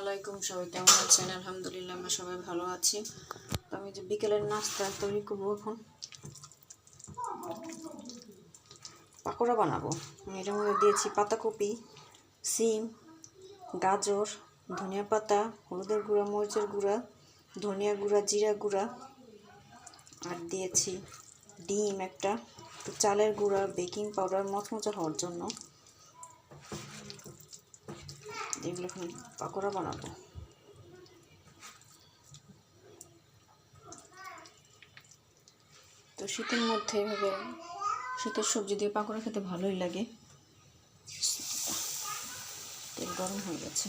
আলাইকুম সবাই কেমন আছেন? আলহামদুলিল্লাহ, আমরা সবাই ভালো আছি। তো আমি যে বিকেলের নাস্তা তৈরি করব এখন, পাকোড়া বানাবো। এটার মধ্যে দিয়েছি পাতাকপি, সিম, গাজর, ধনিয়া পাতা, হলুদের গুঁড়া, মরিচের গুঁড়া, ধনিয়া গুঁড়া, জিরা গুঁড়া, আর দিয়েছি ডিম একটা। একটু চালের গুঁড়া, বেকিং পাউডার, মচমচা হওয়ার জন্য। এগুলো এখন পাকোড়া বানাবো। তো শীতের মধ্যে এভাবে শীতের সবজি দিয়ে পাকোড়া খেতে ভালোই লাগে। তেল গরম হয়ে গেছে।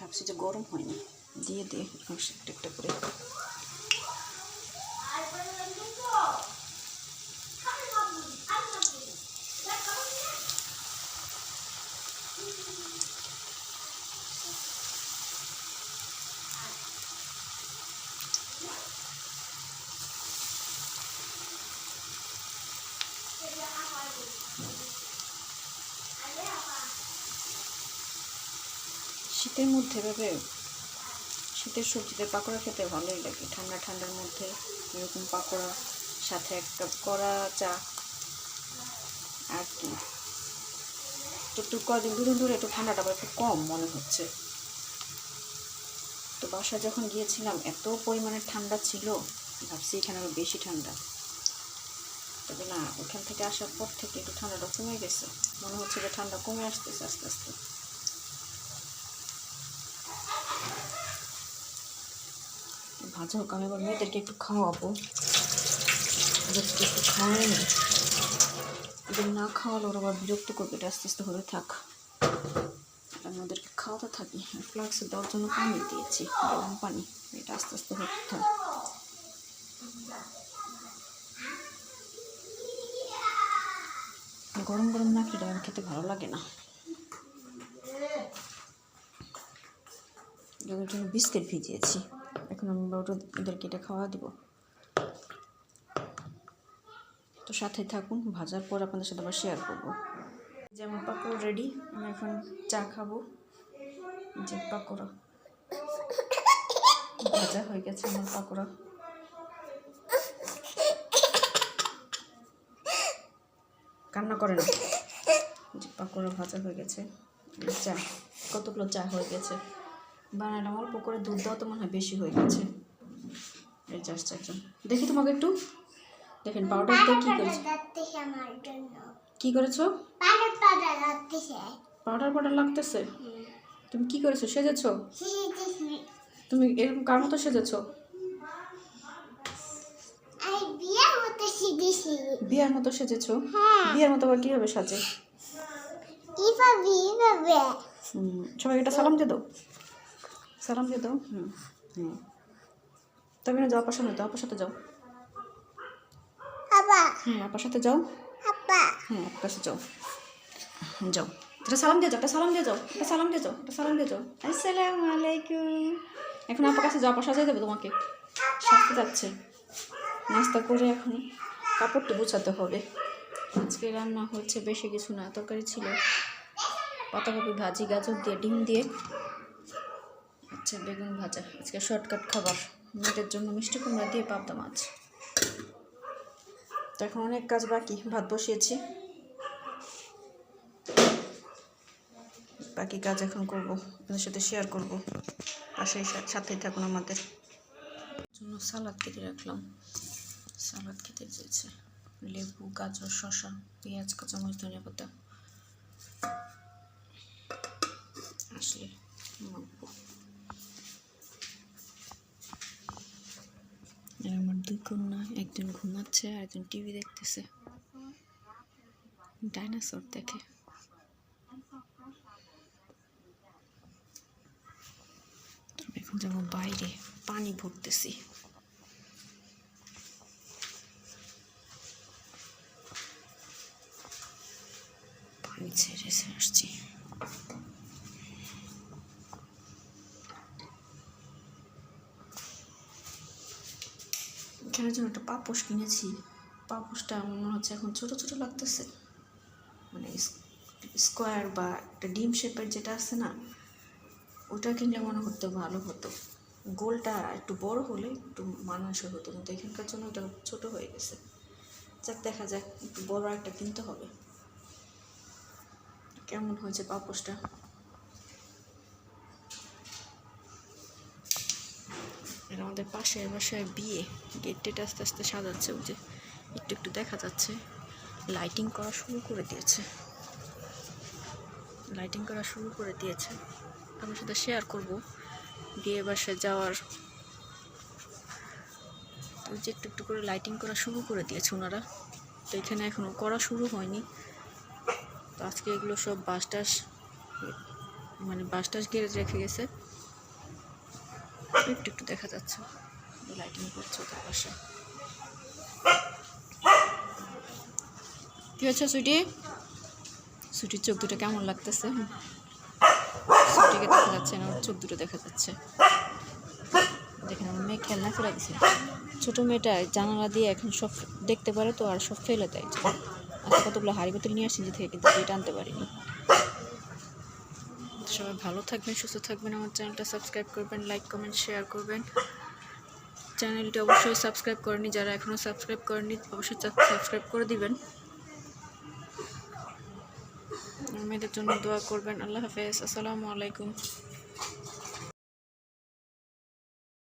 ভাবছি যে গরম হয়নি। দিয়ে দিয়ে একটা একটা করে। শীতের মধ্যে এভাবে শীতের সবজিতে পাকোড়া খেতে ভালোই লাগে। ঠান্ডা, ঠান্ডার মধ্যে এরকম পাকোড়া, সাথে এক কাপ কড়া চা আর কি। তো একটু কদিন, দুদিন ধরে একটু ঠান্ডাটা আবার একটু কম মনে হচ্ছে। তো বাসা যখন গিয়েছিলাম, এত পরিমাণে ঠান্ডা ছিল, ভাবছি এখানে আরও বেশি ঠান্ডা। তবে না, ওখান থেকে আসার পর থেকে একটু ঠান্ডাটা কমে গেছে। মনে হচ্ছে যে ঠান্ডা কমে আসতেছে আস্তে আস্তে। ভাজা হোক, আমি এবার মেয়েদেরকে একটু খাওয়াবো। ওদেরকে একটু খাওয়াই না। ওদের না খাওয়ালে, ওরা আবার বিরক্ত করবে। এটা আস্তে আস্তে হতে থাক। আমি ওদেরকে খাওয়াতে থাকি। ফ্লাক্সে দেওয়ার জন্য পানি দিয়েছি, গরম পানি। এটা আস্তে আস্তে হতে থাক। গরম গরম না খেলে আমার খেতে ভালো লাগে না। জন্য বিস্কিট ভিজিয়েছি। এখন আমি ওটা ওদেরকে এটা খাওয়া দিব। তো সাথে থাকুন, ভাজার পর আপনাদের সাথে আবার শেয়ার করব। যেমন পাকোড়া রেডি আমি এখন চা খাব। যে পাকোড়া। ভাজা হয়ে গেছে আমার পাকোড়া। কান্না করে না। যে পাকোড়া ভাজা হয়ে গেছে। চা, কতগুলো চা হয়ে গেছে। বানালাম। অল্প করে দুধ দেওয়া তো মনে হয় বেশি হয়ে গেছে। এই জাস্ট একজন। দেখি তোমাকে একটু। দেখেন পাউডার দিয়ে কী করেছ? কী করেছ? পাউডার পাউডার লাগতেছে। তুমি কি করেছ? সেজেছো? তুমি এরকম কার মতো সেজেছো? বিয়ার মতো সেজেছো। হ্যাঁ। বিয়ার মতো আবার কীভাবে সাজে? সবাই এটা সালাম দিয়ে দাও। সালাম দিয়ে দাও। হুম হুম। তবে না যাও আপার সামনে যাও আপার সাথে যাও। হ্যাঁ আপার সাথে যাও। আপা হ্যাঁ আপার কাছে যাও। যাও। এটা সালাম দিয়ে যাও একটা সালাম দিয়ে যাও একটা সালাম দিয়ে যাও একটা সালাম দিয়ে যাও। আসসালামু আলাইকুম। এখন আপার কাছে যাও আপা সাজিয়ে দেবে তোমাকে। সাজতে যাচ্ছে। নাস্তা করে এখন কাপড়টা গুছাতে হবে। আজকে রান্না হচ্ছে বেশি কিছু না তরকারি ছিল। পাতাকপি ভাজি গাজর দিয়ে ডিম দিয়ে। আচ্ছা বেগুন ভাজা। আজকে শর্টকাট খাবার। মেয়েদের জন্য মিষ্টি কুমড়া দিয়ে পাবদা মাছ। তো এখন অনেক কাজ বাকি। ভাত বসিয়েছি। বাকি কাজ এখন করব। আপনাদের সাথে শেয়ার করব। সা- সাথেই থাকুন আমাদের। জন্য সালাদ কেটে রাখলাম। সালাদ খেতে চেয়েছে। লেবু, গাজর, শসা, পেঁয়াজ, কাঁচামরিচ, ধনিয়া পাতা। আসলে মাখবো। দুই কন্যা একজন ঘুমাচ্ছে আর একজন টিভি দেখতেছে। ডাইনোসর দেখে। এখন যাব বাইরে, পানি ভরতেছি। এখানে জন্য একটা পাপোশ কিনেছি। পাপোশটা মনে হচ্ছে এখন ছোট ছোট লাগতেছে। মানে স্কোয়ার বা একটা ডিম শেপের যেটা আছে না, ওটা কিনলে মনে করতে ভালো হতো। গোলটা একটু বড় হলে একটু মানানসই হতো, কিন্তু এখানকার জন্য ওটা ছোট হয়ে গেছে। যাক, দেখা যাক একটু বড় একটা কিনতে হবে। কেমন হয়েছে পাপোশটা? এটা আমাদের পাশের বাসায় বিয়ে। গেট টেট আস্তে আস্তে সাজাচ্ছে, ওই যে একটু একটু দেখা যাচ্ছে। লাইটিং করা শুরু করে দিয়েছে। লাইটিং করা শুরু করে দিয়েছে। আপনার সাথে শেয়ার করব। বিয়ে বাসায় যাওয়ার ওই যে একটু একটু করে লাইটিং করা শুরু করে দিয়েছে ওনারা। তো এখানে এখনও করা শুরু হয়নি। তো আজকে এগুলো সব বাস টাস মানে বাস টাস গেড়ে রেখে গেছে। একটু একটু দেখা যাচ্ছে। লাইটিং করছে ওদের পাশে। কি হচ্ছে সুইটি? সুইটির চোখ দুটো কেমন লাগতেছে? সুইটিকে দেখা যাচ্ছে না, ওর চোখ দুটো দেখা যাচ্ছে। দেখেন, আমার মেয়ে খেলনা ফেলে দিছে। ছোটো মেয়েটা জানালা দিয়ে এখন সব দেখতে পারে তো, আর সব ফেলে দেয়। আজকে কতগুলো হাড়ি বোতল নিয়ে আসি যে থেকে কিন্তু এটা আনতে পারিনি। সবাই ভালো থাকবেন, সুস্থ থাকবেন। আমার চ্যানেলটা সাবস্ক্রাইব করবেন লাইক কমেন্ট শেয়ার করবেন। চ্যানেলটি অবশ্যই সাবস্ক্রাইব করেনি, যারা এখনও সাবস্ক্রাইব করেনি, অবশ্যই সাবস্ক্রাইব করে দিবেন। মেয়েদের জন্য দোয়া করবেন। আল্লাহ হাফেজ। আসসালামু আলাইকুম।